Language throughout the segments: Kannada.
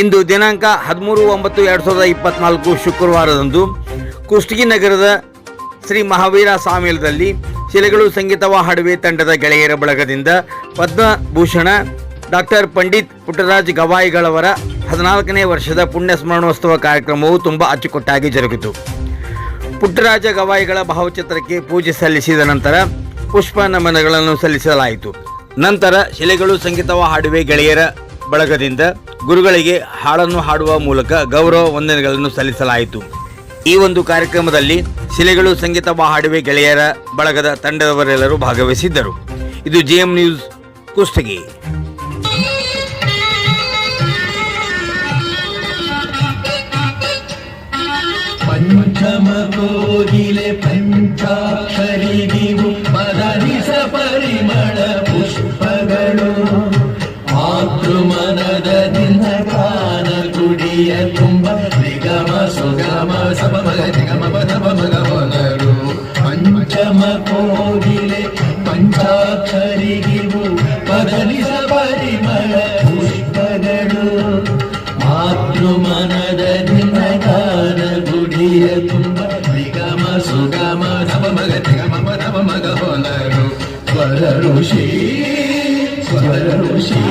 ಇಂದು ದಿನಾಂಕ ಹದಿಮೂರು ಒಂಬತ್ತು ಎರಡು ಸಾವಿರದ ಇಪ್ಪತ್ನಾಲ್ಕು ಶುಕ್ರವಾರದಂದು ಕುಷ್ಟಗಿ ನಗರದ ಶ್ರೀ ಮಹಾವೀರ ಸಾಮಿಲದಲ್ಲಿ ಶಿಲೆಗಳು ಸಂಗೀತವ ಹಾಡುವೆ ತಂಡದ ಗೆಳೆಯರ ಬಳಗದಿಂದ ಪದ್ಮಭೂಷಣ ಡಾಕ್ಟರ್ ಪಂಡಿತ್ ಪುಟ್ಟರಾಜ್ ಗವಾಯಿಗಳವರ ಹದಿನಾಲ್ಕನೇ ವರ್ಷದ ಪುಣ್ಯ ಸ್ಮರಣೋತ್ಸವ ಕಾರ್ಯಕ್ರಮವು ತುಂಬ ಅಚ್ಚುಕಟ್ಟಾಗಿ ಜರುಗಿತು. ಪುಟ್ಟರಾಜ ಗವಾಯಿಗಳ ಭಾವಚಿತ್ರಕ್ಕೆ ಪೂಜೆ ಸಲ್ಲಿಸಿದ ನಂತರ ಪುಷ್ಪ ನಮನಗಳನ್ನು ಸಲ್ಲಿಸಲಾಯಿತು. ನಂತರ ಶಿಲೆಗಳು ಸಂಗೀತವ ಹಾಡುವೆ ಗೆಳೆಯರ ಬಳಗದಿಂದ ಗುರುಗಳಿಗೆ ಹಾಡನ್ನು ಹಾಡುವ ಮೂಲಕ ಗೌರವ ವಂದನೆಗಳನ್ನು ಸಲ್ಲಿಸಲಾಯಿತು. ಈ ಒಂದು ಕಾರ್ಯಕ್ರಮದಲ್ಲಿ ಶಿಲೆಗಳು ಸಂಗೀತ ಹಾಡುವೆ ಗೆಳೆಯರ ಬಳಗದ ತಂಡದವರೆಲ್ಲರೂ ಭಾಗವಹಿಸಿದ್ದರು. ಇದು ಜಿಎಂ ನ್ಯೂಸ್ ಕುಷ್ಟಗಿ. ಕುಡಿಯ ತುಂಬ ನಿಗಮ ಸುಗಮ ಸಮಮಗ ನಿಗಮ ಪದಮ ಮಗವನರು ಪಂಚಮ ಕೋಗಿಲೆ ಪಂಚಾಕ್ಷರಿಗಿವು ಪದನಿಸ ಪರಿಮಳ ಪುಷ್ಪಗಳು ಮಾತೃಮನದ ದಿನಗಾನ ಗುಡಿಯ ತುಂಬ ನಿಗಮ ಸುಗಮ ನವ ಮಗ ನಿಗಮ ನವ ಮಗ ಹೊನರು ಸ್ವರ ಋಷಿ ಸ್ವರ ಋಷಿ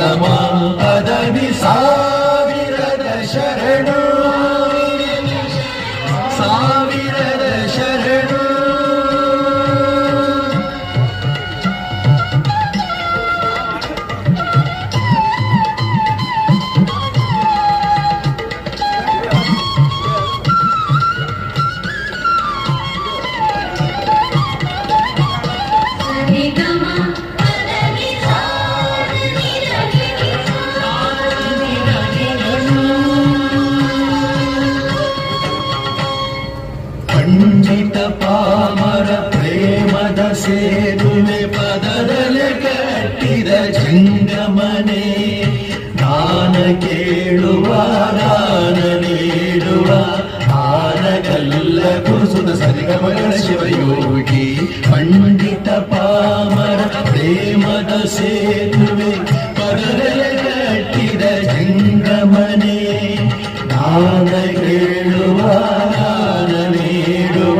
Gamal ಪ್ರೇಮದ ಸೇರುವೆ ಪದರಲೆ ಕಟ್ಟಿದ ಜಂಗಮನೆ ಗಾನ ಕೇಳುವ ಗಾನ ನೀಡುವ ಆನಗಲ್ಲ ಕುಸುದ ಸರಿಗಮಗಳ ಶಿವಯೋಗಿ ಪಂಡಿತ ಪಾಮರ ಪ್ರೇಮದ ಸೇರುವೆ ಪದರಲೆ ಕಟ್ಟಿದ ಜಂಗಮನೆ ಗಾನ ಕೇಳುವ ಗಾನ ನೀಡುವ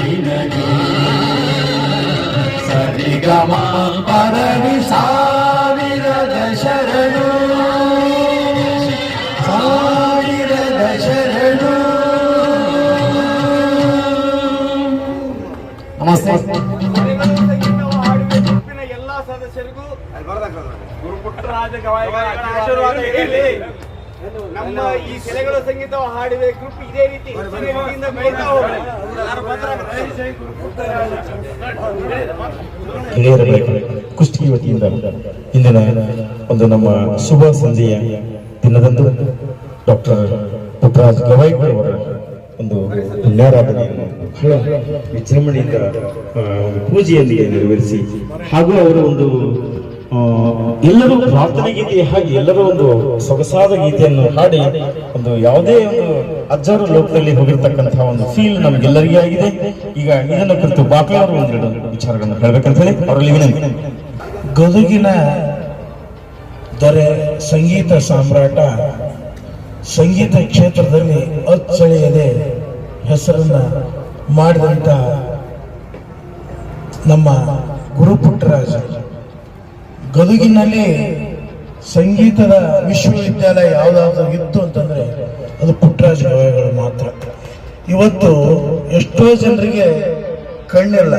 ಸರಿಗಮ ಪರವಿ ಸಾವಿರದ ಶರಣು. ಸಾವಿರದ ನಮಸ್ತೆ. ಎಲ್ಲ ಸದಸ್ಯರಿಗೂ ಗುರು ರಾಜ ಗವಾಯಿಗಳ ಆಶೀರ್ವಾದ ಇರಲಿ. ನಮ್ಮ ಈ ಸೆಲೆಗಳ ಸಂಗೀತ ಹಾಡಿದ ಗ್ರೂಪ್ ಇದೇ ರೀತಿ ಕುಸ್ತಿ. ಹಿರಿಯರ ಕುಷ್ಟಗಿ ವತಿಯಿಂದ ಇಂದಿನ ಒಂದು ನಮ್ಮ ಶುಭ ಸಂಜೆಯ ದಿನದಂದು ಡಾಕ್ಟರ್ ಪುಟ್ಟರಾಜ್ ಅವರ ಒಂದು ಪುಣ್ಯಾರಾಧನೆಯನ್ನು ಬಹಳ ವಿಜೃಂಭಣೆಯಿಂದ ಆ, ಪೂಜೆಯೊಂದಿಗೆ ನೆರವೇರಿಸಿ ಹಾಗೂ ಅವರ ಒಂದು ಎಲ್ಲರೂ ಪ್ರಾರ್ಥನೆ ಗೀತೆ ಹಾಗೆ ಎಲ್ಲರೂ ಒಂದು ಸೊಗಸಾದ ಗೀತೆಯನ್ನು ಹಾಡಿ ಒಂದು ಯಾವುದೇ ಒಂದು ಅಜ್ಜಾರು ಲೋಕದಲ್ಲಿ ಹೋಗಿರ್ತಕ್ಕಂತಹ ಒಂದು ಫೀಲ್ ನಮಗೆಲ್ಲರಿಗೂ ಆಗಿದೆ. ಈಗ ಇದನ್ನು ಕುರಿತು ಬಾಕ್ಲ ಅವರು ಒಂದೆರಡು ವಿಚಾರಗಳನ್ನು ಹೇಳ್ಬೇಕಂತ ಹೇಳಿ ಅವರಲ್ಲಿ ವಿನಂತಿ. ಗದುಗಿನ ದೊರೆ ಸಂಗೀತ ಸಾಮ್ರಾಟ ಸಂಗೀತ ಕ್ಷೇತ್ರದಲ್ಲಿ ಅಚ್ಚಳಿಯದೆ ಹೆಸರನ್ನ ಮಾಡಿದಂತ ನಮ್ಮ ಗುರು ಪುಟ್ಟರಾಜ ಗದುಗಿನಲ್ಲಿ ಸಂಗೀತದ ವಿಶ್ವವಿದ್ಯಾಲಯ ಯಾವುದಾದ್ರೂ ಇತ್ತು ಅಂತಂದ್ರೆ ಅದು ಪುಟ್ಟರಾಜ ಗವಾಯಿಗಳು ಮಾತ್ರ. ಇವತ್ತು ಎಷ್ಟೋ ಜನರಿಗೆ ಕಣ್ಣಿಲ್ಲ.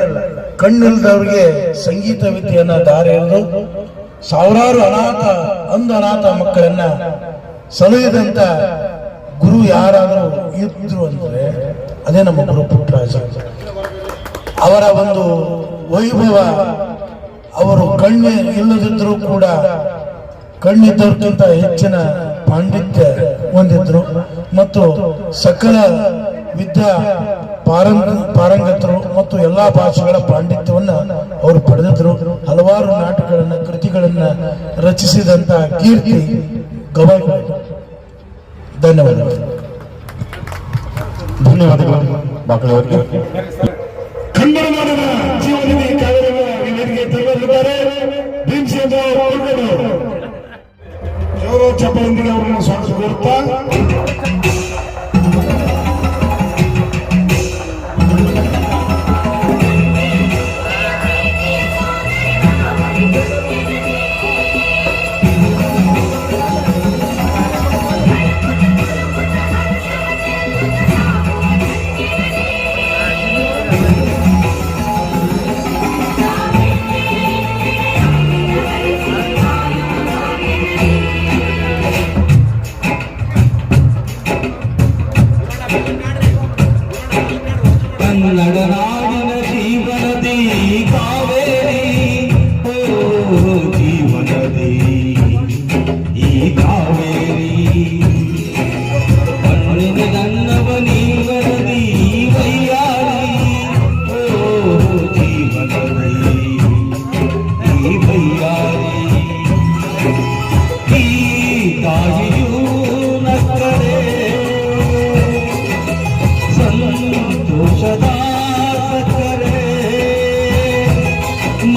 ಕಣ್ಣಿಲ್ಲದವ್ರಿಗೆ ಸಂಗೀತ ವಿದ್ಯೆಯನ್ನ ದಾರಿ ಸಾವಿರಾರು ಅನಾಥ ಅಂಧ ಅನಾಥ ಮಕ್ಕಳನ್ನ ಸಲಹಿದಂತ ಗುರು ಯಾರಾದರೂ ಇದ್ರು ಅಂದ್ರೆ ಅದೇ ನಮ್ಮ ಗುರು ಪುಟ್ಟರಾಜ ಅವರ ಒಂದು ವೈಭವ ಅವರು ಕಣ್ಣು ಇಲ್ಲದಿದ್ದರೂ ಕೂಡ ಕಣ್ಣಿದ್ದವ್ರಿಗಿಂತ ಹೆಚ್ಚಿನ ಪಾಂಡಿತ್ಯ ಹೊಂದಿದ್ರು. ಮತ್ತು ಸಕಲ ವಿದ್ಯಾ ಪಾರಂಗ ಪಾರಂಗತರು ಮತ್ತು ಎಲ್ಲಾ ಭಾಷೆಗಳ ಪಾಂಡಿತ್ಯವನ್ನ ಅವರು ಪಡೆದಿದ್ರು. ಹಲವಾರು ನಾಟಕಗಳನ್ನು, ಕೃತಿಗಳನ್ನು ರಚಿಸಿದಂತ ಕೀರ್ತಿ ಗವಾಯಿಗಳು ಧನ್ಯವಾದಗಳು. ಧನ್ಯವಾದಗಳು. ಗೌರವ ಚಪ್ಪಲಿಂದಿಗೆ ಅವರನ್ನು ಸ್ವಾಗತ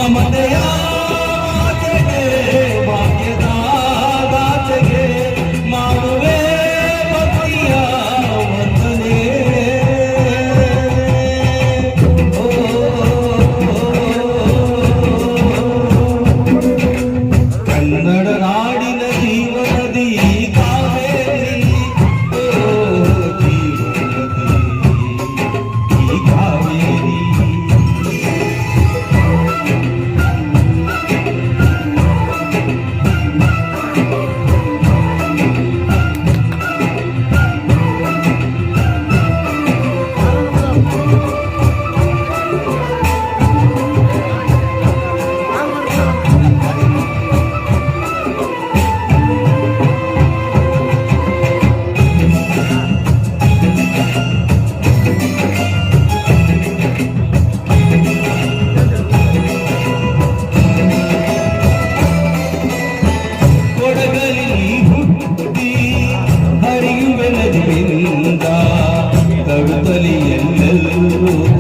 ಮಮತೆಯ ಎಲ್ಲೆಲ್ಲೂ